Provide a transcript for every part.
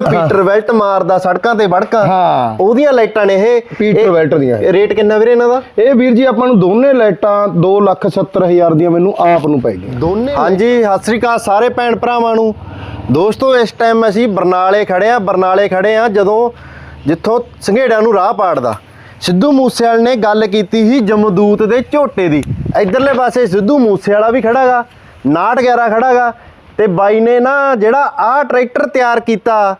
Peter ਵੈਲਟ ਮਾਰਦਾ ਸੜਕਾਂ ਤੇ ਵੜਕਾਂ। ਹਾਂ। ਉਹਦੀਆਂ ਲਾਈਟਾਂ ਨੇ ਇਹ। ਪੀਟਰ ਵੈਲਟਰ ਦੀਆਂ। ਇਹ। ਰੇਟ ਕਿੰਨਾ ਵੀਰੇ ਇਹਨਾਂ ਦਾ? ਇਹ ਵੀਰ ਜੀ ਆਪਾਂ ਨੂੰ ਦੋਨੇ ਲਾਈਟਾਂ 270000 ਦੀਆਂ ਮੈਨੂੰ ਆਪ ਨੂੰ ਪੈ ਗਈਆਂ। ਦੋਨੇ? ਹਾਂਜੀ ਸਤਿ ਸ੍ਰੀ ਅਕਾਲ ਸਾਰੇ ਭੈਣ ਭਰਾਵਾਂ ਨੂੰ। ਦੋਸਤੋ ਇਸ ਟਾਈਮ ਅਸੀਂ ਬਰਨਾਲੇ ਖੜੇ ਆ ਬਰਨਾਲੇ ਖੜੇ ਆ ਜਦੋਂ ਜਿੱਥੋਂ ਸੰਘੇੜਿਆਂ ਨੂੰ ਰਾਹ ਪਾੜਦਾ। ਸਿੱਧੂ ਮੂਸੇਵਾਲ ਨੇ ਗੱਲ ਕੀਤੀ ਸੀ ਜਮਦੂਤ ਦੇ ਝੋਟੇ ਦੀ। ਇਧਰਲੇ ਪਾਸੇ ਸਿੱਧੂ ਮੂਸੇਵਾਲਾ ਵੀ ਖੜਾਗਾ 911 ਖੜਾਗਾ ਤੇ ਬਾਈ ਨੇ ਨਾ ਜਿਹੜਾ ਆਹ ਟਰੈਕਟਰ ਤਿਆਰ ਕੀਤਾ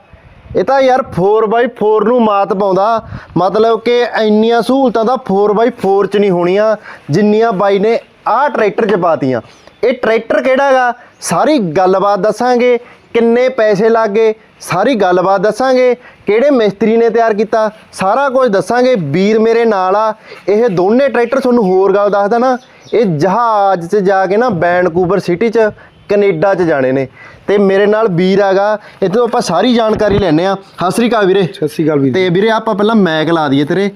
ਇਹ ਤਾਂ ਯਾਰ 4x4 ਨੂੰ ਮਾਤ ਪਾਉਂਦਾ। ਮਤਲਬ ਕਿ ਇੰਨੀਆਂ ਸਹੂਲਤਾਂ ਤਾਂ 4x4 ਚ ਨਹੀਂ ਹੋਣੀਆਂ, ਜਿੰਨੀਆਂ ਬਾਈ ਨੇ ਆਹ ਟਰੈਕਟਰ ਚ ਪਾਤੀਆਂ। ਇਹ ਟਰੈਕਟਰ ਕਿਹੜਾ ਹੈਗਾ? ਸਾਰੀ ਗੱਲਬਾਤ ਦੱਸਾਂਗੇ, ਕਿੰਨੇ ਪੈਸੇ ਲੱਗੇ, ਸਾਰੀ ਗੱਲਬਾਤ ਦੱਸਾਂਗੇ, ਕਿਹੜੇ ਮਿਸਤਰੀ ਨੇ ਤਿਆਰ ਕੀਤਾ, ਸਾਰਾ ਕੁਝ ਦੱਸਾਂਗੇ। ਵੀਰ ਮੇਰੇ ਨਾਲ ਆ, ਇਹ ਦੋਨੇ ਟਰੈਕਟਰ ਤੁਹਾਨੂੰ ਹੋਰ ਗੱਲ ਦੱਸਦਾ ਨਾ। ਇਹ ਜਹਾਜ਼ 'ਚ ਜਾ ਕੇ ਨਾ ਵੈਨਕੂਵਰ ਸਿਟੀ 'ਚ ਕੈਨੇਡਾ 'ਚ ਜਾਣੇ ਨੇ। ਤੇ ਮੇਰੇ ਨਾਲ ਵੀਰ ਹੈਗਾ ਇਹ ਤੋਂ ਆਪਾਂ ਸਾਰੀ ਜਾਣਕਾਰੀ ਲੈਣੇ ਆ ਸ੍ਰੀ ਅਕਾਲ ਵੀਰੇ। ਸਤਿ ਸ਼੍ਰੀ ਅਕਾਲ ਵੀਰ। ਤੇ ਵੀਰੇ ਆਪਾਂ ਪਹਿਲਾਂ ਮੈਕ ਲਾ ਦਈਏ ਤੇਰੇ।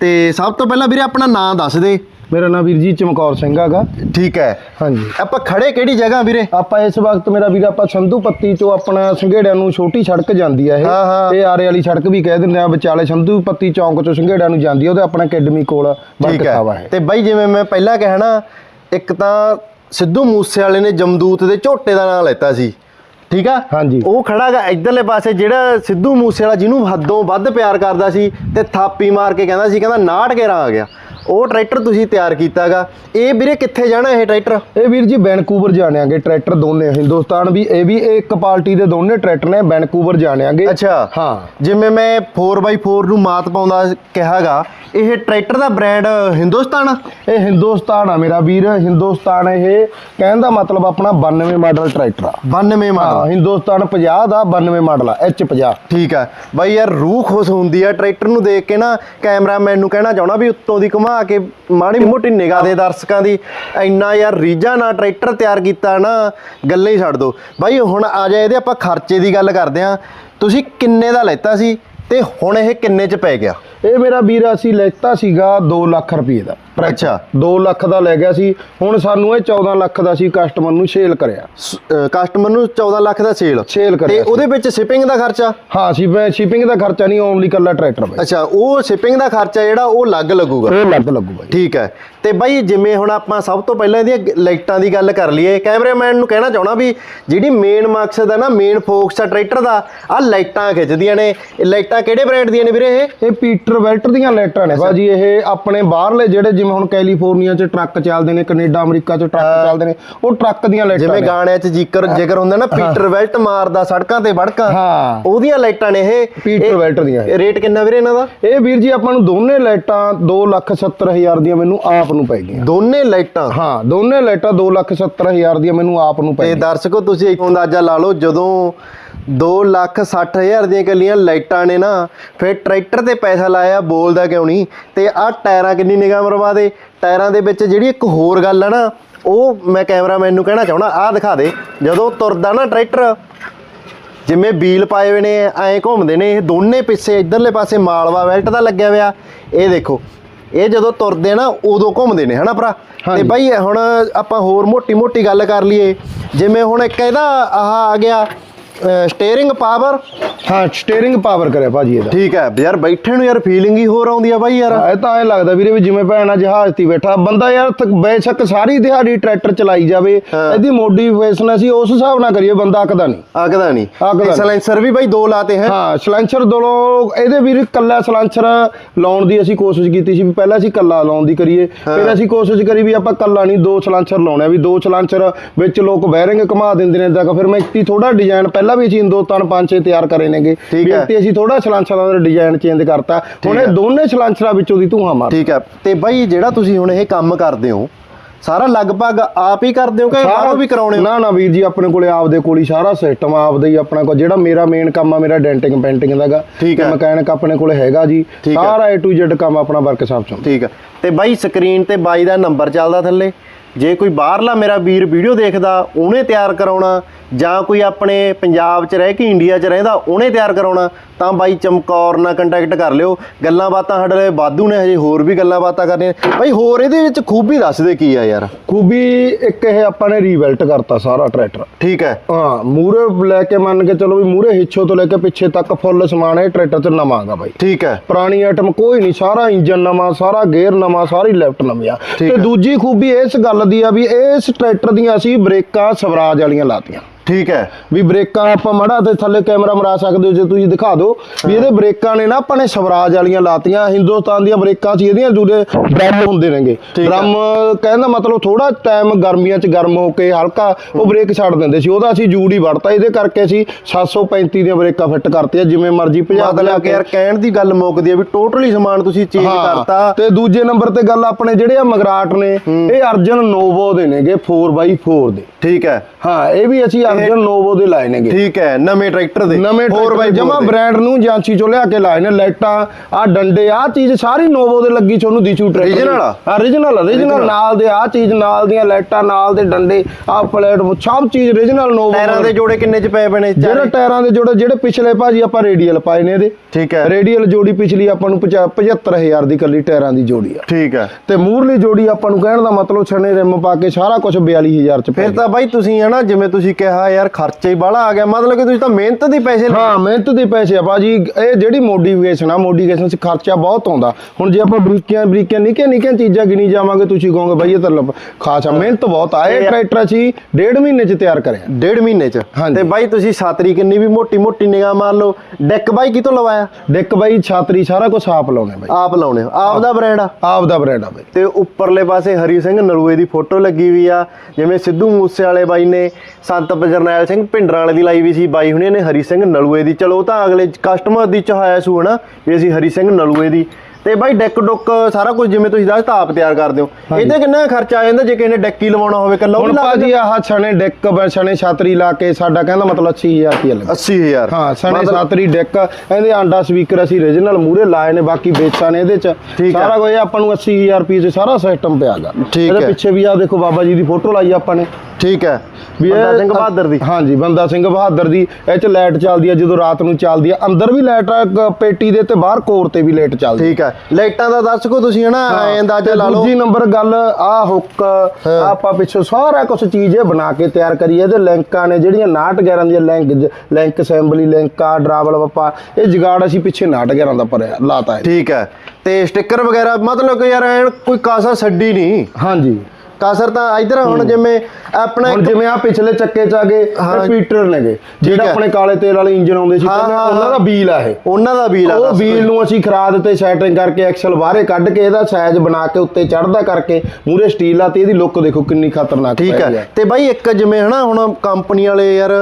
ਤੇ ਸਭ ਤੋਂ ਪਹਿਲਾਂ ਵੀਰੇ ਆਪਣਾ ਨਾਮ ਦੱਸ ਦੇ। ਮੇਰਾ ਨਾਮ ਵੀਰ ਜੀ ਚਮਕੌਰ ਸਿੰਘ ਹੈਗਾ। ਠੀਕ ਹੈ। ਹਾਂਜੀ। ਆਪਾਂ ਖੜੇ ਕਿਹੜੀ ਜਗ੍ਹਾ ਵੀਰੇ? ਆਪਾਂ ਇਸ ਵਕਤ ਮੇਰਾ ਵੀਰ ਆਪਾਂ ਸੰਧੂ ਪੱਤੀ ਤੋਂ ਆਪਣਾ ਸੰਘੇੜਿਆਂ ਨੂੰ ਛੋਟੀ ਸੜਕ ਜਾਂਦੀ ਆ ਇਹ। ਹਾਂ, ਆਰੇ ਵਾਲੀ ਸੜਕ ਵੀ ਕਹਿ ਦਿੰਦੇ ਆ ਵਿਚਾਲੇ ਸੰਧੂ ਪੱਤੀ ਚੌਂਕ ਤੋਂ ਸੰਘੇੜਿਆਂ ਨੂੰ ਜਾਂਦੀ ਆ ਉਹਦੇ ਆਪਣਾ ਅਕੈਡਮੀ ਕੋਲ ਠੀਕ ਹੈ। ਤੇ ਬਾਈ ਜਿਵੇਂ ਮੈਂ ਪਹਿਲਾਂ ਕਿਹਾ ਨਾ ਇੱਕ ਤਾਂ ਸਿੱਧੂ ਮੂਸੇ ਵਾਲੇ ਨੇ ਜਮਦੂਤ ਦੇ ਝੋਟੇ ਦਾ ਨਾਮ ਲੈਤਾ ਸੀ। ਠੀਕ ਆ? ਹਾਂਜੀ। ਉਹ ਖੜਾਗਾ ਇਧਰਲੇ ਪਾਸੇ ਜਿਹੜਾ ਸਿੱਧੂ ਮੂਸੇ ਵਾਲਾ ਜਿਹਨੂੰ ਹੱਦੋਂ ਵੱਧ ਪਿਆਰ ਕਰਦਾ ਸੀ ਤੇ ਥਾਪੀ ਮਾਰ ਕੇ ਕਹਿੰਦਾ ਸੀ ਕਹਿੰਦਾ 69 ਆ ਗਿਆ। ਉਹ ਟਰੈਕਟਰ ਤੁਸੀਂ ਤਿਆਰ ਕੀਤਾਗਾ। ਇਹ ਵੀਰੇ ਕਿੱਥੇ ਜਾਣਾ ਇਹ ਟਰੈਕਟਰ? ਇਹ ਵੀਰ ਜੀ ਵੈਨਕੂਵਰ ਜਾਣਿਆਗੇ ਟਰੈਕਟਰ ਦੋਨੇ ਹਿੰਦੁਸਤਾਨ ਵੀ ਇਹ ਵੀ ਇਹ ਇੱਕ ਪਾਰਟੀ ਦੇ ਦੋਨੇ ਟਰੈਕਟਰ ਨੇ ਵੈਨਕੂਵਰ ਜਾਣਿਆਗੇ। ਅੱਛਾ। ਹਾਂ। ਜਿਵੇਂ ਮੈਂ 4x4 ਨੂੰ ਮਾਤ ਪਾਉਂਦਾ ਕਿਹਾਗਾ ਇਹ ਟਰੈਕਟਰ ਦਾ ਬ੍ਰਾਂਡ ਹਿੰਦੁਸਤਾਨ? ਇਹ ਹਿੰਦੁਸਤਾਨ ਆ ਮੇਰਾ ਵੀਰ ਹਿੰਦੁਸਤਾਨ ਇਹ ਕਹਿਣ ਦਾ ਮਤਲਬ ਆਪਣਾ 92 ਮਾਡਲ ਟਰੈਕਟਰ ਆ। 92 ਹਾਂ ਮਾਡਲ। ਹਿੰਦੁਸਤਾਨ 50 ਦਾ 92 ਮਾਡਲ ਆ H50 ਠੀਕ ਆ। ਬਾਈ ਯਾਰ ਰੂਹ ਖੁਸ਼ ਹੁੰਦੀ ਆ ਟਰੈਕਟਰ ਨੂੰ ਦੇਖ ਕੇ ਨਾ ਕੈਮਰਾਮੈਨ ਨੂੰ ਕਹਿਣਾ ਚਾਹਣਾ ਵੀ ਉੱਤੋਂ ਦੀ ਘੁਮਾ। ਕੇ ਮਾੜੀ ਮੋਟੀ ਨਿਗਾਹ ਦੇ ਦਰਸ਼ਕਾਂ ਦੀ ਇੰਨਾ ਯਾਰ ਰੀਜਾ ਨਾਲ ਟਰੈਕਟਰ ਤਿਆਰ ਕੀਤਾ ਨਾ, ਗੱਲੇ ਹੀ ਛੱਡ ਦੋ। ਬਾਈ, ਹੁਣ ਆ ਜਾ ਇਹਦੇ ਆਪਾਂ ਖਰਚੇ ਦੀ ਗੱਲ ਕਰਦੇ ਆ ਤੁਸੀਂ ਕਿੰਨੇ ਦਾ ਲੈਤਾ ਸੀ ਤੇ ਹੁਣ ਇਹ ਕਿੰਨੇ ਚ ਪੈ ਗਿਆ? ਇਹ ਮੇਰਾ ਵੀਰ, ਅਸੀਂ ਲੈਤਾ ਸੀਗਾ 2 ਲੱਖ ਰੁਪਏ ਦਾ। ਅੱਛਾ 2 ਲੱਖ ਦਾ ਲੈ ਗਿਆ ਸੀ। ਹੁਣ ਸਾਨੂੰ ਇਹ 14 ਲੱਖ ਦਾ ਸੀ ਕਸਟਮਰ ਨੂੰ ਸੇਲ ਕਰਿਆ। ਕਸਟਮਰ ਨੂੰ 14 ਲੱਖ ਦਾ ਸੇਲ ਸੇਲ ਤੇ ਕਰਿਆ ਸੀ। ਉਹਦੇ ਵਿੱਚ ਸ਼ਿਪਿੰਗ ਦਾ ਖਰਚਾ? ਹਾਂ ਸੀ ਸ਼ਿਪਿੰਗ ਦਾ ਖਰਚਾ ਨਹੀਂ ਓਨਲੀ ਕੱਲਾ ਟਰੈਕਟਰ ਬਾਈ। ਅੱਛਾ ਉਹ ਸ਼ਿਪਿੰਗ ਦਾ ਖਰਚਾ ਜਿਹੜਾ ਉਹ ਅਲੱਗ ਲੱਗੂਗਾ? ਇਹ ਲੱਗ ਲੱਗੂਗਾ ਠੀਕ ਹੈ। ਤੇ ਬਾਈ ਜਿਵੇਂ ਹੁਣ ਆਪਾਂ ਸਭ ਤੋਂ ਪਹਿਲਾਂ ਇਹਦੀਆਂ ਲਾਈਟਾਂ ਦੀ ਗੱਲ ਕਰ ਲਈਏ ਕੈਮਰਾਮੈਨ ਨੂੰ ਕਹਿਣਾ ਚਾਹਣਾ ਵੀ ਜਿਹੜੀ ਮੇਨ ਮਕਸਦ ਹੈ ਨਾ ਮੇਨ ਫੋਕਸ ਆ ਟਰੈਕਟਰ ਦਾ ਆ ਲਾਈਟਾਂ ਖਿੱਚਦੀਆਂ ਨੇ। ਇਹ ਲਾਈਟਾਂ ਕਿਹੜੇ ਬ੍ਰਾਂਡ ਦੀਆਂ ਨੇ ਵੀਰੇ ਇਹ? ਇਹ ਪੀਟਰ ਵੈਲਟਰ ਦੀਆਂ ਲੈਟਰਾਂ ਨੇ। ਬਾਜੀ ਇਹ ਆਪਣੇ ਬਾਹਰਲੇ ਜਿਹੜੇ ਜਿਵੇਂ ਹੁਣ ਕੈਲੀਫੋਰਨੀਆ 'ਚ ਟਰੱਕ ਚੱਲਦੇ ਨੇ ਕੈਨੇਡਾ ਅਮਰੀਕਾ 'ਚ ਟਰੱਕ ਚੱਲਦੇ ਨੇ ਉਹ ਟਰੱਕ ਦੀਆਂ ਲੈਟਾਂ ਜਿਵੇਂ ਗਾਣਿਆਂ 'ਚ ਜ਼ਿਕਰ ਜ਼ਿਕਰ ਹੁੰਦਾ ਨਾ ਪੀਟਰ ਵੈਲਟ ਮਾਰਦਾ ਸੜਕਾਂ ਤੇ ਵੜਕਾਂ। ਹਾਂ। ਉਹਦੀਆਂ ਲਾਈਟਾਂ ਨੇ ਇਹ। ਪੀਟਰ ਵੈਲਟ ਦੀਆਂ। ਰੇਟ ਕਿੰਨਾ ਵੀਰੇ ਇਹਨਾਂ ਦਾ? ਇਹ ਵੀਰ ਜੀ ਆਪਾਂ ਨੂੰ ਦੋਨੇ ਲਾਈਟਾਂ 270000 ਦੀਆਂ ਮੈਨੂੰ ਆਪ ਨੂੰ ਪੈ ਗਈਆਂ। ਦੋਨੇ ਲਾਈਟਾਂ? ਹਾਂ ਦੋਨੇ ਲਾਈਟਾਂ 270000 ਦੀਆਂ ਮੈਨੂੰ ਆਪ ਨੂੰ ਪੈ ਤੇ ਗਈਆਂ। ਦਰਸ਼ਕੋ ਤੁਸੀਂ ਇੱਕ ਅੰਦਾਜ਼ਾ ਲਾ ਲਓ ਜਦੋਂ 2 ਲੱਖ 60 ਹਜ਼ਾਰ ਦੀਆਂ ਕੱਲੀਆਂ ਲਾਈਟਾਂ ਨੇ ਨਾ। ਫਿਰ ਟਰੈਕਟਰ ਤੇ ਪੈਸਾ ਲਾਇਆ ਬੋਲਦਾ ਕਿਉਂ ਨਹੀਂ? ਤੇ ਆਹ ਟਾਇਰਾਂ ਕਿੰਨੀ ਨਿਗਾਹ ਮਰਵਾ ਦੇ। ਟਾਇਰਾਂ ਦੇ ਵਿੱਚ ਜਿਹੜੀ ਇੱਕ ਹੋਰ ਗੱਲ ਆ ਨਾ ਉਹ ਮੈਂ ਕੈਮਰਾਮੈਨ ਨੂੰ ਕਹਿਣਾ ਚਾਹਣਾ ਆਹ ਦਿਖਾ ਦੇ। ਜਦੋਂ ਤੁਰਦਾ ਨਾ ਟਰੈਕਟਰ ਜਿਵੇਂ ਵੀਲ ਪਾਏ ਹੋਏ ਨੇ ਐਂ ਘੁੰਮਦੇ ਨੇ ਇਹ ਦੋਨੇ ਪਿੱਛੇ ਇਧਰਲੇ ਪਾਸੇ ਮਾਲਵਾ ਬੈਲਟ ਦਾ ਲੱਗਿਆ ਹੋਇਆ। ਇਹ ਦੇਖੋ ਇਹ ਜਦੋਂ ਤੁਰਦੇ ਨਾ ਉਦੋਂ ਘੁੰਮਦੇ ਨੇ ਹਨਾ ਭਰਾ? ਤੇ। ਬਾਈ ਹੁਣ ਆਪਾਂ ਹੋਰ ਮੋਟੀ ਮੋਟੀ ਗੱਲ ਕਰ ਲਈਏ। ਜਿਵੇਂ ਹੁਣ ਇੱਕ ਇਹਦਾ ਆਹ ਆ ਗਿਆ ਸਟੀਅਰਿੰਗ ਪਾਵਰ ਹਾਂ ਸਟੀਅਰਿੰਗ ਪਾਵਰ ਕਰਿਆ ਭਾਜੀ ਇਹਦਾ। ਠੀਕ ਹੈ ਯਾਰ ਬੈਠੇ ਨੂੰ ਯਾਰ ਫੀਲਿੰਗ ਹੀ ਹੋਰ ਆਉਂਦੀ ਆ ਬਾਈ ਯਾਰ। ਇਹ ਤਾਂ ਐ ਲੱਗਦਾ ਵੀਰੇ ਵੀ ਜਿਵੇਂ ਭੈਣਾ ਜਹਾਜ਼ ਤੇ ਬੈਠਾ। ਬੰਦਾ ਯਾਰ ਬੇਸ਼ੱਕ ਸਾਰੀ ਦਿਹਾੜੀ ਟਰੈਕਟਰ ਚਲਾਈ ਜਾਵੇ। ਇਹਦੀ ਮੋਡੀਫਿਕੇਸ਼ਨ ਅਸੀਂ ਉਸ ਹਿਸਾਬ ਨਾਲ ਕਰੀਏ ਬੰਦਾ ਅੱਕਦਾ ਨਹੀਂ। ਆਕਦਾ ਨਹੀਂ। ਨਹੀਂ। ਸਲੈਂਸਰ ਵੀ ਬਾਈ ਦੋ ਲਾਤੇ ਹੈ। ਹਾਂ ਸਲੈਂਸਰ ਦੋਲੋ ਇਹਦੇ ਵੀਰ ਕੱਲਾ ਸਲੈਂਸਰ ਲਾਉਣ ਦੀ ਅਸੀਂ ਕੋਸ਼ਿਸ਼ ਕੀਤੀ ਸੀ ਵੀ ਪਹਿਲਾਂ ਅਸੀਂ ਕੱਲਾ ਲਾਉਣ ਦੀ ਕਰੀਏ। ਫਿਰ ਅਸੀਂ ਕੋਸ਼ਿਸ਼ ਕਰੀ ਵੀ ਆਪਾਂ ਕੱਲਾ ਨਹੀਂ ਦੋ ਸਲੈਂਸਰ ਲਾਉਣੇ ਆ ਵੀ ਦੋ ਸਲੈਂਸਰ ਵਿੱਚ ਲੋਕ ਬੈਰਿੰਗ ਘੁਮਾ ਦਿੰਦੇ ਨੇ ਤਾਂ ਫਿਰ ਮੈਂ ਇੱਥੇ ਥੋੜਾ ਡਿਜ਼ਾਈਨ ਪਹਿਲਾਂ ਵੀ ਅਸੀਂ ਹਿੰਦੁਸਤਾਨ ਪੰਜ ਛੇ ਤਿਆਰ ਕਰੇ ਨੇਗੇ। ਠੀਕ ਵੀ ਹੈ। ਇੱਥੇ ਅਸੀਂ ਥੋੜਾ ਸਲੈਂਸਰਾਂ ਦਾ ਡਿਜ਼ਾਈਨ ਚੇਂਜ ਕਰਤਾ। ਹੁਣ ਇਹ। ਦੋਨੇ ਸਲੈਂਸਰਾਂ ਵਿੱਚੋਂ ਦੀ ਧੂਆਂ ਮਾਰ। ਠੀਕ ਹੈ। ਤੇ ਬਾਈ ਜਿਹੜਾ ਤੁਸੀਂ ਹੁਣ ਇਹ ਕੰਮ ਕਰਦੇ ਹੋ ਸਾਰਾ ਲਗਭਗ ਆਪ ਹੀ ਕਰਦੇ ਹੋ ਕਿ ਬਾਹਰੋਂ ਵੀ ਕਰਾਉਣੇ ਨਾ ਨਾ ਵੀਰ ਜੀ ਆਪਣੇ ਕੋਲੇ ਆਪਦੇ ਕੋਲ ਹੀ ਸਾਰਾ ਸਿਸਟਮ ਆਪਦਾ ਹੀ ਆਪਣਾ ਕੋਲ ਜਿਹੜਾ ਮੇਰਾ ਮੇਨ ਕੰਮ ਆ ਮੇਰਾ ਡੈਂਟਿੰਗ ਪੇਂਟਿੰਗ ਦਾਗਾ। ਮਕੈਨਿਕ ਆਪਣੇ ਕੋਲੇ ਹੈਗਾ ਜੀ। ਸਾਰਾ A to Z ਕੰਮ ਆਪਣਾ ਵਰਕਸ਼ਾਪ ਚੋਂ ਠੀਕ ਹੈ। ਤੇ ਬਾਈ ਸਕਰੀਨ ਤੇ ਬਾਈ ਦਾ ਨੰਬਰ ਚੱਲਦਾ ਥੱਲੇ? ਜੇ ਕੋਈ ਬਾਹਰਲਾ ਮੇਰਾ ਵੀਰ ਵੀਡੀਓ ਦੇਖਦਾ ਉਹਨੇ ਤਿਆਰ ਕਰਾਉਣਾ ਜਾਂ ਕੋਈ ਆਪਣੇ ਪੰਜਾਬ 'ਚ ਰਹਿ ਕੇ ਇੰਡੀਆ 'ਚ ਰਹਿੰਦਾ ਉਹਨੇ ਤਿਆਰ ਕਰਾਉਣਾ ਤਾਂ ਬਾਈ ਚਮਕੌਰ ਨਾਲ ਕੰਟੈਕਟ ਕਰ ਲਿਓ। ਗੱਲਾਂ ਬਾਤਾਂ ਸਾਡੇ ਲਈ ਵਾਧੂ ਨੇ ਹਜੇ ਹੋਰ ਵੀ ਗੱਲਾਂ ਬਾਤਾਂ ਕਰਨੀਆਂ ਬਾਈ ਹੋਰ ਇਹਦੇ ਵਿੱਚ ਖੂਬੀ ਦੱਸ ਦੇ ਕੀ ਆ ਯਾਰ? ਖੂਬੀ ਇੱਕ ਇਹ ਆਪਾਂ ਨੇ ਰੀਵੈਲਟ ਕਰਤਾ ਸਾਰਾ ਟਰੈਕਟਰ ਠੀਕ ਹੈ। ਹਾਂ ਮੂਰੇ ਲੈ ਕੇ ਮੰਨ ਕੇ ਚਲੋ ਵੀ ਮੂਰੇ ਹਿੱਛੋ ਤੋਂ ਲੈ ਕੇ ਪਿੱਛੇ ਤੱਕ ਫੁੱਲ ਸਮਾਨ ਇਹ ਟਰੈਕਟਰ 'ਚ ਨਵਾਂਗਾ ਬਾਈ। ਠੀਕ ਹੈ। ਪੁਰਾਣੀ ਆਈਟਮ ਕੋਈ ਨਹੀਂ ਸਾਰਾ ਇੰਜਨ ਨਵਾਂ ਸਾਰਾ ਗੇਅਰ ਨਵਾਂ ਸਾਰੀ ਲੈਫਟ ਨਵੀਂ ਆ। ਤੇ। ਦੂਜੀ ਖੂਬੀ ਇਸ ਗੱਲ ਦੀ ਆ ਵੀ ਇਸ ਟਰੈਕਟਰ ਦੀਆਂ ਅਸੀਂ ਬ੍ਰੇਕਾਂ ਸਵਰਾਜ ਵਾਲੀਆਂ ਲਾਤੀਆਂ। ਠੀਕ ਹੈ। ਵੀ ਬ੍ਰੇਕਾਂ ਆਪਾਂ ਮੜਾ ਤੇ ਥੱਲੇ ਕੈਮਰਾ ਮਰਾ ਸਕਦੇ ਹੋ ਜੇ ਤੁਸੀਂ ਦਿਖਾ ਦਿਓ। ਵੀ ਇਹਦੇ ਬ੍ਰੇਕਾਂ ਨੇ ਨਾ ਆਪਾਂ ਨੇ ਸਵਰਾਜ ਵਾਲੀਆਂ ਲਾਤੀਆਂ ਹਿੰਦੁਸਤਾਨ ਦੀਆਂ ਬ੍ਰੇਕਾਂ ਸੀ ਇਹਦੀਆਂ ਜੁੜੇ ਡਰਮ ਹੁੰਦੇ ਆ। ਡਰਮ ਕਹਿੰਦਾ ਮਤਲਬ ਥੋੜਾ ਟਾਈਮ ਗਰਮੀਆਂ 'ਚ ਗਰਮ ਹੋ ਕੇ ਹਲਕਾ ਉਹ ਬ੍ਰੇਕ ਛੱਡ ਦਿੰਦੇ ਸੀ ਉਹਦਾ ਅਸੀਂ ਜੂੜ ਹੀ ਵੜਤਾ। ਇਹਦੇ ਕਰਕੇ ਅਸੀਂ 735 ਦੀਆਂ ਬ੍ਰੇਕਾਂ ਫਿੱਟ ਕਰਤੀਆਂ ਜਿਵੇਂ ਮਰਜ਼ੀ ਭਜਾ ਕਿ ਕੇ। ਯਾਰ ਕਹਿਣ ਦੀ ਗੱਲ ਮੁੱਕਦੀ ਆ ਵੀ ਟੋਟਲੀ ਸਮਾਨ ਤੁਸੀਂ ਚੇਂਜ ਕਰਤਾ। ਤੇ ਦੂਜੇ ਨੰਬਰ ਤੇ ਗੱਲ ਆਪਣੇ ਜਿਹੜੇ ਆ ਮਗਰਾਟ ਨੇ ਇਹ ਅਰਜਨ ਨੋਵੋ ਦੇ ਨੇਗੇ 4x4 ਦੇ। ਠੀਕ ਹੈ। ਹਾਂ ਇਹ ਵੀ ਅਸੀਂ ਅਰਜਨ ਨੋਵੋ ਦੇ ਲਾਏ ਨੇਗੇ। ਠੀਕ ਹੈ ਨਵੇਂ ਟਰੈਕਟਰ ਦੇ। ਨਵੇਂ ਟਰੈਕਟਰ ਬਾਈ ਜਮਾ ਬ੍ਰਾਂਡ ਨੂੰ ਏਜੰਸੀ ਚੋਂ ਲਿਆ ਕੇ ਲਾਏ ਨੇ ਲਾਈਟਾਂ ਆ ਡੰਡੇ ਆ ਚੀਜ਼ ਸਾਰੀ ਨੋਵੋ ਦੇ ਲੱਗੀ ਤੁਹਾਨੂੰ ਦਿਸੂ ਟਰੈਕਟਰ Original ਆ? origignal Original। ਨਾਲ ਦੇ ਆ ਚੀਜ਼ ਨਾਲ ਦੀਆਂ ਲਾਈਟਾਂ ਨਾਲ ਦੇ ਡੰਡੇ ਆ ਪਲੇਟ ਸਭ ਚੀਜ਼ origignal ਨੋਵੋ ਟਾਇਰਾਂ ਦੇ ਜੋੜੇ ਕਿੰਨੇ ਚ ਪਏ ਬਣੇ? ਜਿਹੜੇ ਟਾਇਰਾਂ ਦੇ ਜੋੜੇ ਜਿਹੜੇ ਪਿਛਲੇ ਭਾਜੀ ਆਪਾਂ ਰੇਡੀਅਲ ਪਾਏ ਨੇ ਇਹਦੇ। ਠੀਕ ਹੈ। ਰੇਡੀਅਲ ਜੋੜੀ ਪਿਛਲੀ ਆਪਾਂ ਨੂੰ 75000 ਦੀ ਕੱਲੀ ਟਾਇਰਾਂ ਦੀ ਜੋੜੀ ਆ। ਠੀਕ ਹੈ। ਤੇ ਮੂਰਲੀ ਜੋੜੀ ਆਪਾਂ ਨੂੰ ਕਹਿਣ ਦਾ ਮਤਲਬ ਛਣੇ ਰਿਮ ਪਾ ਕੇ ਸਾਰਾ ਕੁਝ 42000 ਚ ਫਿਰ ਤਾਂ ਬਾਈ ਤੁਸੀਂ ਹਨਾ ਜਿਵੇਂ ਤੁਸੀਂ ਕਿਹਾ ਯਾਰ ਖਰਚਾ ਹੀ ਬਾਹਲਾ ਆ ਗਿਆ। ਮਤਲਬ ਕਿ ਤੁਸੀਂ ਤਾਂ ਮਿਹਨਤ ਦੇ ਪੈਸੇ। ਹਾਂ ਮਿਹਨਤ ਦੇ ਪੈਸੇ ਆ ਬਾਜੀ ਇਹ ਜਿਹੜੀ ਮੋਡੀਫਿਕੇਸ਼ਨ ਆ ਮੋਡੀਫਿਕੇਸ਼ਨ 'ਚ ਖਰਚਾ ਬਹੁਤ ਆਉਂਦਾ। ਹੁਣ ਜੇ ਆਪਾਂ ਬਰੀਕੀਆਂ ਬਰੀਕੀਆਂ ਨਿੱਕੀਆਂ ਨਿੱਕੀਆਂ ਚੀਜ਼ਾਂ ਗਿਣੀ ਜਾਵਾਂਗੇ ਤੁਸੀਂ ਕਹੋਗੇ ਬਾਈ ਇਹ ਤਾਂ ਖਾਸ ਆ ਮਿਹਨਤ ਬਹੁਤ ਆ। ਇਹ ਟਰੈਕਟਰ ਅਸੀਂ ਡੇਢ ਮਹੀਨੇ 'ਚ ਤਿਆਰ ਕਰਿਆ। ਡੇਢ ਮਹੀਨੇ ਚ? ਹਾਂਜੀ। ਤੇ ਬਾਈ ਤੁਸੀਂ ਸਾਤਰੀ ਕਿੰਨੀ ਵੀ ਮੋਟੀ ਮੋਟੀ ਨਿਗਾਹ ਮਾਰ ਲਓ। ਡੈਕ ਬਾਈ ਕਿਤੋਂ ਲਵਾਇਆ? ਡਿੱਕ ਬਾਈ ਛਾਤਰੀ ਸਾਰਾ ਕੁਝ ਆਪ ਲਾਉਣੇ ਬਾਈ। ਆਪ ਲਾਉਣੇ ਹੋ, ਆਪ ਦਾ ਬ੍ਰਾਂਡ ਆ? ਆਪ ਦਾ ਬ੍ਰਾਂਡ ਆ ਬਾਈ। ਤੇ ਉੱਪਰਲੇ ਪਾਸੇ ਹਰੀ ਸਿੰਘ ਨਲੂਏ ਦੀ ਫੋਟੋ ਲੱਗੀ ਵੀ ਆ। ਜਿਵੇਂ ਸਿੱਧੂ ਮੂਸੇ ਵਾਲੇ ਬਾਈ ਨੇ ਸੰਤ ਜਰਨੈਲ ਸਿੰਘ ਭਿੰਡਰਾਂ ਵਾਲੇ ਦੀ ਲਾਈ ਵੀ ਸੀ ਬਾਈ ਹੁਣੇ ਨੇ ਹਰੀ ਸਿੰਘ ਨਲੂਏ ਦੀ। ਚਲੋ ਤਾਂ ਅਗਲੇ ਕਸਟਮਰ ਦੀ ਚਾਹਿਆ ਸੂ ਹਨਾ ਵੀ ਅਸੀਂ ਹਰੀ ਸਿੰਘ ਨਲੂਏ ਦੀ। ਤੇ ਬਾਈ ਡੈਕ ਡੁੱਕ ਸਾਰਾ ਕੁਝ ਜਿਵੇਂ ਤੁਸੀਂ ਦੱਸਤਾ ਆਪ ਤਿਆਰ ਕਰਦੇ ਹੋ। ਇਹਦੇ ਕਿੰਨਾ ਖਰਚਾ ਆ ਜਾਂਦਾ ਜੇ ਕਿਸੇ ਨੇ ਡੈਕ ਲਵਾਉਣਾ ਹੋਵੇ ਕੱਲਾ ਉਹ ਹੁਣ ਵੀ ਲਾ ਭਾਜੀ ਆਹ ਛਣੇ ਡਿੱਕ ਛਣੇ ਛਾਤਰੀ ਲਾ ਕੇ ਸਾਡਾ ਕਹਿੰਦਾ ਮਤਲਬ 80000 ਰੁਪਏ ਲੱਗਾ 80000 ਹਾਂ ਮਤਲਬ- ਸਾਤਰੀ ਡਿੱਕ ਇਹਦੇ ਆਂਡਾ ਸਪੀਕਰ ਅਸੀਂ origignal ਮੂਰੇ ਲਾਏ ਨੇ ਬਾਕੀ ਵੇਚਾਂ ਨੇ ਇਹਦੇ ਚ। ਸਾਰਾ ਕੁਝ ਆਪਾਂ ਨੂੰ 80000 ਰੁਪਏ ਸਾਰਾ ਸਿਸਟਮ ਪਿਆਗਾ ਠੀਕ ਇਹਦੇ। ਪਿੱਛੇ ਵੀ ਆ ਦੇਖੋ ਬਾਬਾ ਜੀ ਦੀ ਫੋਟੋ ਲਾਈ ਆਪਾਂ ਨੇ। ਠੀਕ ਹੈ। ਬੰਦਾ ਸਿੰਘ ਬਹਾਦਰ ਦੀ। ਹਾਂਜੀ ਬੰਦਾ ਸਿੰਘ ਬਹਾਦਰ ਦੀ। ਇਹ ਚ ਲਾਈਟ ਚੱਲਦੀ ਆ ਜਦੋਂ ਰਾਤ ਨੂੰ ਚੱਲਦੀ ਆ। ਅੰਦਰ ਵੀ ਲਾਈਟ ਆ ਪੇਟੀ ਦੇ ਤੇ ਬਾਹਰ ਕੋਰ ਤੇ ਵੀ ਲਾਈਟ ਚੱਲਦੀ ਠੀਕ ਹੈ ਲਾਈਟਾਂ ਦਾ ਦੱਸ ਕੋ ਤੁਸੀਂ ਹਨਾ ਅੰਦਾਜ਼ਾ ਲਾ ਲਓ। ਦੂਜੀ ਨੰਬਰ ਗੱਲ ਆ ਹੁੱਕ ਆਪਾਂ ਪਿੱਛੋਂ ਸਾਰਾ ਕੁਝ ਚੀਜ਼ ਇਹ ਬਣਾ ਕੇ ਤਿਆਰ ਕਰੀ ਇਹਦੇ ਲਿੰਕਾਂ ਨੇ ਜਿਹੜੀਆਂ 911 ਦੀਆਂ ਲਿੰਕ ਲਿੰਕ ਅਸੈਂਬਲੀ ਲਿੰਕਾਂ ਡਰਾਵਲ ਪਪਾ ਇਹ ਜਗਾੜ ਅਸੀਂ ਪਿੱਛੇ 911 ਦਾ ਭਰਿਆ ਲਾਤਾ ਠੀਕ ਹੈ ਤੇ ਸਟicker ਵਗੈਰਾ ਮਤਲਬ ਕਿ ਯਾਰ ਐਨ ਕੋਈ ਕਾਸਾ ਛੱਡੀ ਨਹੀਂ ਹਾਂਜੀ। ਕਾਸਰ ਤਾਂ ਇਧਰ ਹੁਣ ਜਿਵੇਂ ਆਪਣਾ ਹੁਣ ਜਿਵੇਂ ਆ ਪਿਛਲੇ ਚੱਕੇ ਚ ਆ ਗਏ। ਰਿਪੀਟਰ ਨੇਗੇ ਜਿਹੜਾ। ਆਪਣੇ ਕਾਲੇ ਤੇਲ ਵਾਲੇ ਇੰਜਨ ਆਉਂਦੇ ਸੀ ਉਹਨਾਂ ਦਾ। ਬੀਲ ਆ ਇਹ। ਉਹਨਾਂ ਦਾ ਵੀਲ ਆ ਉਹ ਵੀਲ ਨੂੰ ਅਸੀਂ ਖਰਾਦ ਤੇ ਸੈਟਿੰਗ ਕਰਕੇ ਐਕਸਲ ਬਾਹਰੇ ਕੱਢ ਕੇ ਇਹਦਾ ਸਾਈਜ਼ ਬਣਾ ਕੇ ਉੱਤੇ ਚੜਦਾ ਕਰਕੇ ਮੂਰੇ ਸਟੀਲ ਆ ਤੇ ਇਹਦੀ ਲੁੱਕ ਦੇਖੋ ਕਿੰਨੀ ਖਤਰਨਾਕ ਠੀਕ ਹੈ। ਤੇ ਬਾਈ ਇੱਕ ਜਿਵੇਂ ਹਨਾ ਹੁਣ ਕੰਪਨੀ ਵਾਲੇ ਯਾਰ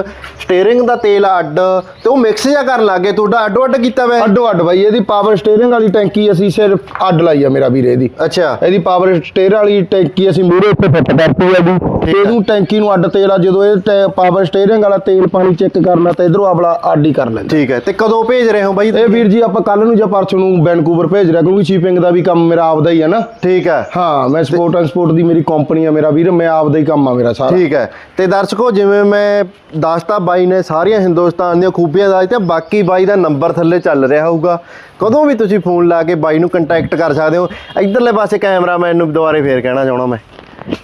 ਸਟੀਅਰਿੰਗ ਦਾ ਤੇਲ ਅੱਡ ਤੇ ਉਹ ਮਿਕਸ ਜਿਹਾ ਕਰਨ ਲੱਗੇ ਤੁਹਾਡਾ ਅੱਡੋ ਅੱਡ ਕੀਤਾ ਵੇ? ਅੱਡੋ ਅੱਡ ਬਾਈ ਇਹਦੀ ਪਾਵਰ ਸਟੀਅਰਿੰਗ ਵਾਲੀ ਟੈਂਕੀ ਅਸੀਂ ਸਿਰਫ ਅੱਡ ਲਾਈ ਆ ਮੇਰਾ ਵੀਰ ਇਹਦੀ। ਅੱਛਾ। ਇਹਦੀ ਪਾਵਰ ਸਟੀਅਰ ਵਾਲੀ ਟੈਂਕੀ ਅਸੀਂ ਮੂਰੇ ਉੱਤੇ ਫਿੱਟ ਕਰਤੀ ਆ ਜੀ। ਇਹਨੂੰ ਟੈਂਕੀ ਨੂੰ ਅੱਡ ਤੇਲ ਆ ਜਦੋਂ ਇਹ ਪਾਵਰ ਸਟੀਅਰਿੰਗ ਵਾਲਾ ਤੇਲ ਪਾਣੀ ਚੈੱਕ ਕਰਨਾ ਤਾਂ ਇਧਰੋਂ ਆਪਣਾ ਅੱਡ ਹੀ ਕਰ ਲੈਂਦੇ ਠੀਕ ਹੈ ਤੇ ਕਦੋਂ ਭੇਜ ਰਹੇ ਹੋ ਬਾਈ ਇਹ ਵੀਰ ਜੀ ਆਪਾਂ ਕੱਲ ਨੂੰ ਜਾਂ ਪਰਸੋਂ ਨੂੰ ਵੈਨਕੂਵਰ ਭੇਜ ਰਿਹਾ ਕਿਉਂਕਿ ਸ਼ਿਪਿੰਗ ਦਾ ਵੀ ਕੰਮ ਮੇਰਾ ਆਪਦਾ ਹੀ ਹੈ ਨਾ। ਠੀਕ ਹੈ ਹਾਂ ਮੈਂ ਸਪੋਰਟ ਐਂਡ ਸਪੋਰਟ ਦੀ ਮੇਰੀ ਕੰਪਨੀ ਆ ਮੇਰਾ ਵੀਰ ਮੈਂ ਆਪਦਾ ਹੀ ਕੰਮ ਆ ਮੇਰਾ ਸਾਰਾ। ਠੀਕ ਹੈ ਤੇ ਦਰਸ਼ਕੋ ਜਿਵੇਂ ਮੈਂ ਦੱਸਤਾ ਬਾਈ ਨੇ ਸਾਰੀਆਂ ਹਿੰਦੁਸਤਾਨ ਦੀਆਂ ਖੂਬੀਆਂ ਦੱਸਤੀਆਂ ਬਾਕੀ ਬਾਈ ਦਾ ਨੰਬਰ ਥੱਲੇ ਚੱਲ ਰਿਹਾ ਹੋਊਗਾ। ਕਦੋਂ ਵੀ ਤੁਸੀਂ ਫੋਨ ਲਾ ਕੇ ਬਾਈ ਨੂੰ ਕੰਟੈਕਟ ਕਰ ਸਕਦੇ ਹੋ। ਇਧਰਲੇ ਪਾਸੇ ਕੈਮਰਾਮੈਨ ਨੂੰ ਦੁਬਾਰੇ ਫੇਰ ਕਹਿਣਾ ਚਾਹਣਾ ਮੈਂ।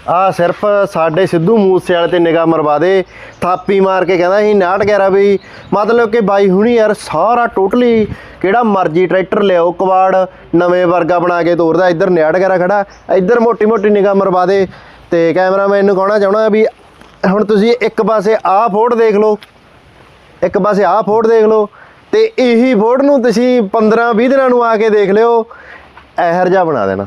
ਆ ਸਿਰਫ ਸਾਡੇ ਸਿੱਧੂ ਮੂਸੇ ਵਾਲੇ ਤੇ ਨਿਗਾਹ ਮਰਵਾ ਦੇ, ਥਾਪੀ ਮਾਰ ਕੇ ਕਹਿੰਦਾ ਸੀ 911 ਵੀ। ਮਤਲਬ ਕਿ ਬਾਈ ਹੁਣੀ ਯਾਰ ਸਾਰਾ ਟੋਟਲੀ ਕਿਹੜਾ ਮਰਜ਼ੀ ਟਰੈਕਟਰ ਲਿਆਓ ਕਵਾੜ ਨਵੇਂ ਵਰਗਾ ਬਣਾ ਕੇ ਤੋਰਦਾ, ਇੱਧਰ 911 ਖੜਾ, ਇੱਧਰ ਮੋਟੀ ਮੋਟੀ ਨਿਗਾਹ ਮਰਵਾ ਦੇ। ਤੇ ਕੈਮਰਾਮੈਨ ਨੂੰ ਕਹਿਣਾ ਚਾਹਣਾ ਵੀ ਹੁਣ ਤੁਸੀਂ ਇੱਕ ਪਾਸੇ ਆਹ ਫੋਟ ਦੇਖ ਲਓ, ਇੱਕ ਪਾਸੇ ਆਹ ਫੋਟ ਦੇਖ ਲਓ, ਤੇ ਇਹੀ ਫੋਟ ਨੂੰ ਤੁਸੀਂ 15 20 ਦਿਨਾਂ ਨੂੰ ਆ ਕੇ ਦੇਖ ਲਿਓ ਇਹਰ ਜਿਹਾ ਬਣਾ ਦੇਣਾ।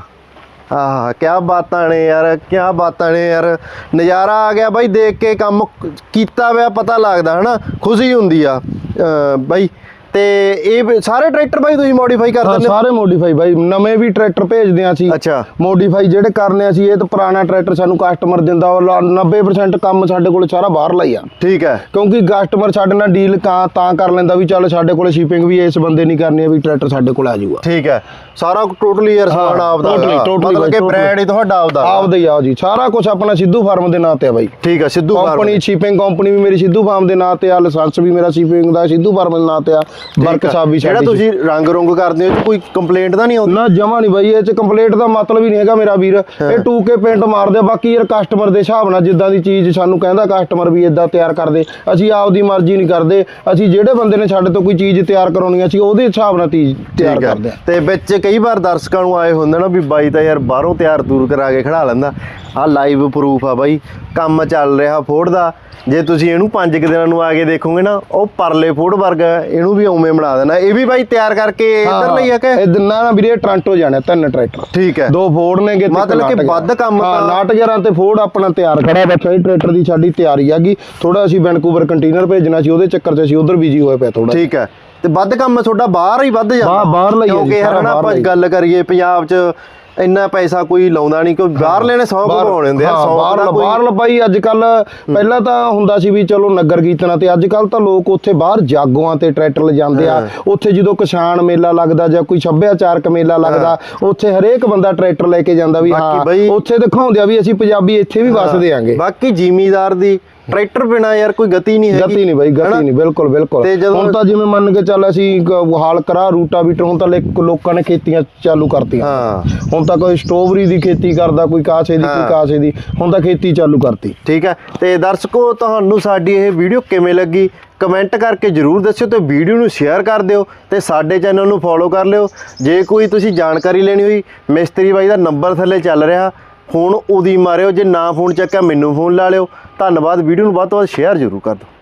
ਆਹ ਕੀ ਬਾਤਾਂ ਨੇ ਯਾਰ ਕੀ ਬਾਤਾਂ ਨੇ ਯਾਰ। ਨਜ਼ਾਰਾ ਆ ਗਿਆ ਬਾਈ, ਦੇਖ ਕੇ ਕੰਮ ਕੀਤਾ ਹੋਇਆ ਪਤਾ ਲੱਗਦਾ, ਹਨਾ? ਖੁਸ਼ੀ ਹੁੰਦੀ ਆ। ਅਹ, ਬਾਈ ਤੇ ਇਹ ਸਾਰੇ ਟਰੈਕਟਰ ਬਾਈ ਤੁਸੀਂ ਮੋਡੀਫਾਈ ਕਰ ਦਿੰਦੇ ਹੋ? ਸਾਰੇ ਮੋਡੀਫਾਈ ਬਾਈ ਨਵੇਂ ਵੀ ਟਰੈਕਟਰ ਭੇਜਦੇ ਆ ਅੱਛਾ। ਮੋਡੀਫਾਈ ਜਿਹੜੇ ਕਰਨੇ ਅਸੀਂ ਇਹ ਤਾਂ ਪੁਰਾਣਾ ਟਰੈਕਟਰ ਸਾਨੂੰ ਕਸਟਮਰ ਦਿੰਦਾ ਉਹ ਲਾ- 90% ਕੰਮ ਸਾਡੇ ਕੋਲ ਸਾਰਾ ਬਾਹਰ ਲਈ ਆ। ਠੀਕ ਹੈ। ਕਿਉਂਕਿ ਕਸਟਮਰ ਸਾਡੇ ਨਾਲ ਡੀਲ ਕਾਂ ਤਾਂ ਕਰ ਲੈਂਦਾ ਵੀ ਚੱਲ ਸਾਡੇ ਕੋਲ ਸ਼ਿਪਿੰਗ ਵੀ ਇਸ ਬੰਦੇ ਨਹੀਂ ਕਰਨੀ ਹੈ ਵੀ ਟਰੈਕਟਰ ਸਾਡੇ ਕੋਲ ਆ ਜਾਊਗਾ। ਠੀਕ ਹੈ। ਸਾਰਾ ਟੋਟਲੀ ਯਾਰ ਹਾਂ, ਆਪਦਾ totally ਮਤਲਬ ਕਿ। ਬ੍ਰਾਂਡ ਹੀ ਤੁਹਾਡਾ ਆਪਦਾ। ਆਪਦਾ ਹੀ ਆ ਜੀ। ਸਾਰਾ ਕੁਝ ਆਪਣਾ ਸਿੱਧੂ ਫਾਰਮ ਦੇ ਨਾਂ ਤੇ ਆ ਬਾਈ। ਠੀਕ ਹੈ Sidhu farm company shipping company ਵੀ ਮੇਰੀ ਸਿੱਧੂ ਫਾਰਮ ਦੇ ਨਾਂ ਤੇ ਆ ਲਾਇਸੈਂਸ ਵੀ ਮੇਰਾ ਸ਼ਿਪਿੰਗ ਦਾ ਸਿੱਧੂ ਫਾਰਮ ਦੇ ਨਾਂ ਤੇ ਆ। ਵਰਕ ਸਾਹਿਬ ਵੀ ਜਿਹੜਾ ਤੁਸੀਂ ਰੰਗ ਰੁੰਗ ਕਰਦੇ ਹੋ ਕੋਈ ਕੰਪਲੇਂਟ ਤਾਂ ਨਹੀਂ ਆਉਂਦੀ? ਨਾ ਜਮਾ ਨਹੀਂ ਬਾਈ ਇਹ ਚ ਕੰਪਲੀਟ ਦਾ ਮਤਲਬ ਹੀ ਨਹੀਂ ਹੈਗਾ ਮੇਰਾ ਵੀਰ। ਇਹ 2K ਪੇਂਟ ਮਾਰਦੇ ਆ, ਬਾਕੀ ਯਾਰ ਕਸਟਮਰ ਦੇ ਹਿਸਾਬ ਨਾਲ ਜਿੱਦਾਂ ਦੀ ਚੀਜ਼ ਸਾਨੂੰ ਕਹਿੰਦਾ ਕਸਟਮਰ ਵੀ ਇਦਾਂ ਤਿਆਰ ਕਰਦੇ। ਅਸੀਂ ਆਪਦੀ ਮਰਜ਼ੀ ਨਹੀਂ ਕਰਦੇ। ਅਸੀਂ ਜਿਹੜੇ ਬੰਦੇ ਨੇ ਸਾਡੇ ਤੋਂ ਕੋਈ ਚੀਜ਼ ਤਿਆਰ ਕਰਾਉਣੀ ਅਸੀਂ ਉਹਦੇ ਹਿਸਾਬ ਨਾਲ ਚੀਜ਼ ਤਿਆਰ। ਕਰਦੇ ਆ। ਤੇ ਵਿੱਚ ਕਈ ਵਾਰ ਦਰਸ਼ਕਾਂ ਨੂੰ ਆਏ ਹੁੰਦੇ ਨਾ ਵੀ ਬਾਈ ਤਾਂ ਯਾਰ ਬਾਹਰੋਂ ਤਿਆਰ ਤੂਰ ਕਰਾ ਕੇ ਖੜਾ ਲੈਂਦਾ। ਆ ਲਾਈਵ ਪ੍ਰੂਫ ਆ ਬਾਈ। ਕੰਮ ਚੱਲ ਰਿਹਾ ਫੋਰਡ ਦਾ। ਜੇ ਤੁਸੀਂ ਇਹਨੂੰ 5 ਦਿਨਾਂ ਨੂੰ ਆ ਕੇ ਦੇਖੋਗੇ ਨਾ ਉਹ ਪਰਲੇ ਫੋਰਡ ਵਰਗਾ ਇਹਨੂੰ ਵੀ ਉਵੇਂ ਬਣਾ ਦੇਣਾ। ਇਹ ਵੀ ਬਾਈ ਤਿਆਰ ਕਰਕੇ ਇੱਧਰ ਲਈ ਆ ਕਿ? ਇਹ ਦਿਨਾਂ ਨਾ ਵੀਰੇ ਟ੍ਰਾਂਟੋ ਜਾਣਾ ਤਿੰਨ ਟਰੈਕਟਰ। ਠੀਕ ਹੈ। ਦੋ ਫੋਰਡ ਇੱਕ ਮਤਲਬ ਕਿ ਵੱਧ ਕੰਮ ਤਾਂ- 11 ਤੇ ਫੋਰਡ ਆਪਣਾ ਤਿਆਰ ਖੜਾ ਬੱਚਾ ਇਹ ਟਰੈਕਟਰ ਦੀ ਸਾਡੀ ਤਿਆਰੀ ਹੈਗੀ। ਥੋੜਾ ਅਸੀਂ ਵੈਨਕੂਵਰ ਕੰਟੇਨਰ ਭੇਜਣਾ ਸੀ ਉਹਦੇ ਚੱਕਰ 'ਚ ਅਸੀਂ ਉਧਰ ਬਿਜ਼ੀ ਹੋਏ ਪਏ ਥੋੜਾ ਠੀਕ ਹੈ। ਤੇ ਵੱਧ ਕੰਮ ਤੁਹਾਡਾ ਬਾਹਰ ਹੀ ਵੱਧ ਜਾਂਦਾ। ਬਾਹਰ- ਹੀ ਜੀ, ਕਿਉਂਕਿ ਨਾ ਆਪਾਂ। ਗੱਲ ਕਰੀਏ ਪੰਜਾਬ 'ਚ ਇੰਨਾ ਪੈਸਾ ਕੋਈ ਲਾਉਂਦਾ ਨਹੀਂ ਕਿਉਂ ਬਾਹਰ ਲੈਣੇ 100 ਘਵਾਉਣੇ ਹੁੰਦੇ ਆ 100 ਬਾਹਰ ਬਾਹਰ ਲਪਾਈ ਅੱਜ ਕੱਲ ਪਹਿਲਾਂ ਤਾਂ ਹੁੰਦਾ ਸੀ ਵੀ ਚਲੋ ਨਗਰ ਕੀਰਤਨਾਂ ਤੇ ਅੱਜ ਕੱਲ ਤਾਂ ਲੋਕ ਉੱਥੇ ਬਾਹਰ ਜਾਗੋਆਂ ਤੇ ਟਰੈਕਟਰ ਲਿਜਾਂਦੇ ਆ ਉੱਥੇ ਜਦੋਂ ਕਿਸਾਨ ਮੇਲਾ ਲੱਗਦਾ ਜਾਂ ਕੋਈ ਸੱਭਿਆਚਾਰਕ ਮੇਲਾ ਲੱਗਦਾ ਉੱਥੇ ਹਰੇਕ ਬੰਦਾ ਟਰੈਕਟਰ ਲੈ ਕੇ ਜਾਂਦਾ ਵੀ ਹਾਂ ਉੱਥੇ ਦਿਖਾਉਂਦੇ ਆ ਵੀ ਅਸੀਂ ਪੰਜਾਬੀ ਇੱਥੇ ਵੀ ਵੱਸਦੇ ਆਂਗੇ। ਬਾਕੀ ਜ਼ਿਮੀਦਾਰ ਦੀ ਟਰੈਕਟਰ ਬਿਨਾ ਯਾਰ ਕੋਈ ਗਤੀ ਨਹੀਂ ਹੈਗੀ। ਗਤੀ ਨਹੀਂ ਬਾਈ? ਗਤੀ ਨਹੀਂ ਬਿਲਕੁਲ ਬਿਲਕੁਲ। ਹੁਣ ਤਾਂ ਜਿਵੇਂ ਮੰਨ ਕੇ ਚੱਲ ਅਸੀਂ ਹਾਲ ਕਰਾ ਰੂਟਾਵੀਟਰ ਹੁਣ ਤਾਂ ਲੋਕਾਂ ਨੇ ਖੇਤੀਆਂ ਚਾਲੂ ਕਰਤੀਆਂ। ਹਾਂ। ਹੁਣ ਤਾਂ ਕੋਈ ਸਟ੍ਰਾਬੇਰੀ ਦੀ ਖੇਤੀ ਕਰਦਾ ਕੋਈ ਕਾਸੇ ਦੀ। ਕੋਈ ਕਾਸੇ ਦੀ ਹੁਣ ਤਾਂ ਖੇਤੀ ਚਾਲੂ ਕਰਤੀ। ਠੀਕ ਹੈ। ਤੇ ਦਰਸ਼ਕੋ ਤੁਹਾਨੂੰ ਸਾਡੀ ਇਹ ਵੀਡੀਓ ਕਿਵੇਂ ਲੱਗੀ? ਕਮੈਂਟ ਕਰਕੇ ਜਰੂਰ ਦੱਸਿਓ ਤੇ ਵੀਡੀਓ ਨੂੰ ਸ਼ੇਅਰ ਕਰ ਦਿਓ ਤੇ ਸਾਡੇ ਚੈਨਲ ਨੂੰ ਫੋਲੋ ਕਰ ਲਿਓ। ਜੇ ਕੋਈ ਤੁਸੀਂ ਜਾਣਕਾਰੀ ਲੈਣੀ ਹੋਈ ਮਿਸਤਰੀ ਬਾਈ ਦਾ ਨੰਬਰ ਥੱਲੇ ਚੱਲ ਰਿਹਾ। ਫੋਨ ਉਹਦੀ ਮਾਰਿਓ, ਜੇ ਨਾ ਫੋਨ ਚੱਕਿਆ ਮੈਨੂੰ ਫੋਨ ਲਾ ਲਿਓ। ਧੰਨਵਾਦ, ਵੀਡੀਓ ਨੂੰ ਵੱਧ ਤੋਂ ਵੱਧ ਸ਼ੇਅਰ ਜਰੂਰ ਕਰ ਦਿਓ।